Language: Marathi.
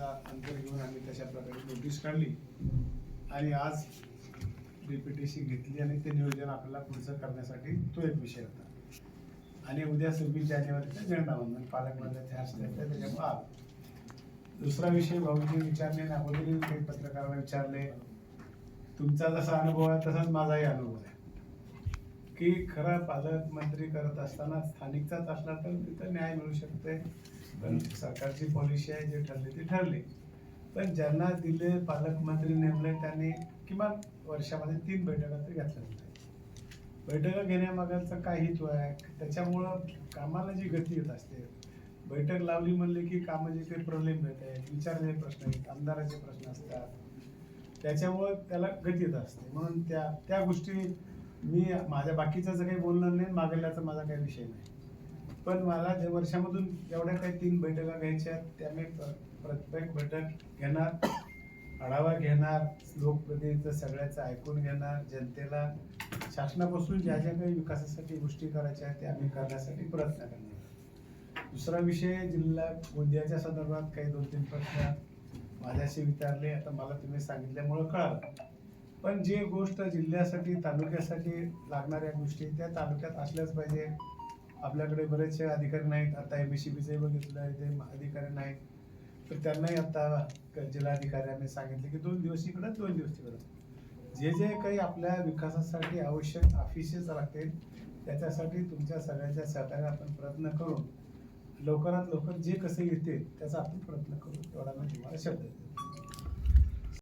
तासाचा अंतर घेऊन आम्ही तशा प्रकारे नोटीस काढली. आणि आज डिप्युटेशन घेतली आणि ते नियोजन आपल्याला पुढचं करण्यासाठी तो एक विषय होता. आणि उद्या सव्वीस जानेवारीचं झेंडावंदन म्हणजे पालकमंत्र्याचे हस्ते आहे, त्याच्यामुळे आलो दुसरा विषय भाऊजी विचारले ना अगोदरही काही पत्रकारांना विचारले तुमचा जसा अनुभव आहे तसाच माझाही अनुभव आहे. की खरा पालकमंत्री करत असताना स्थानिकचाच असला तर तिथं न्याय मिळू शकते. पण सरकारची पॉलिसी आहे जे ठरली ती ठरली. पण ज्यांना दिले पालकमंत्री नेमले त्यांनी किमान वर्षामध्ये तीन बैठका तरी घेतल्या पाहिजे बैठका घेण्यामागाचा काय हेतू आहे. त्याच्यामुळं कामाला जी गती येत असते बैठक लावली म्हणले की कामाचे काही प्रॉब्लेम येत आहेत विचारलेले प्रश्न आहेत आमदाराचे प्रश्न असतात. त्याच्यामुळं त्याला गती येत असते. म्हणून त्या त्या गोष्टी मी माझ्या बाकीचं जर काही बोलणार नाही मागल्याचा माझा काही विषय नाही. पण मला जे वर्षामधून एवढ्या काही तीन बैठका घ्यायच्या आहेत त्या मी प्र- प्रत्येक बैठक घेणार आढावा घेणार लोकप्रतिनिधीचं सगळ्याचं ऐकून घेणार जनतेला शासनापासून ज्या ज्या काही विकासासाठी गोष्टी करायच्या आहेत त्या आम्ही करण्यासाठी प्रयत्न करणार. दुसरा विषय जिल्हा गोंदियाच्या संदर्भात काही दोन तीन प्रश्न माझ्याशी विचारले आता मला तुम्ही सांगितल्यामुळं कळालं. पण जे गोष्ट जिल्ह्यासाठी तालुक्यासाठी लागणाऱ्या गोष्टी त्या तालुक्यात असल्याच पाहिजे. आपल्याकडे बरेचसे अधिकारी नाहीत आता एम एस सी बीचे बघितलं ते अधिकारी नाहीत तर त्यांनाही आता जिल्हाधिकाऱ्यांनी सांगितले की दोन दिवस इकडं दोन दिवस तिकडं. जे जे काही आपल्या विकासासाठी आवश्यक ऑफिसेस लागतील त्याच्यासाठी तुमच्या सगळ्यांच्या सहकार्य आपण प्रयत्न करून लवकरात लवकर जे कसे येते त्याचा आपण प्रयत्न करू एवढा मी तुम्हाला शब्द देतो.